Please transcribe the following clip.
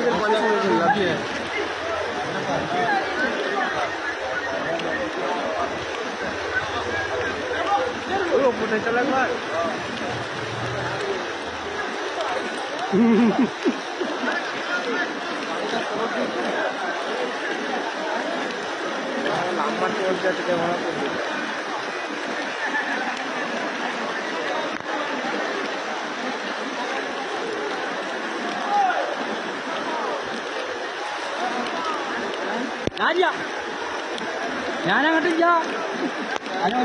medical college में मिल जाती है पोटेंशियल लग रहा है নাম্বার চলছে সেটা মনে করছি ഞാനില്ല ഞാനങ്ങോട്ടില്ല അനു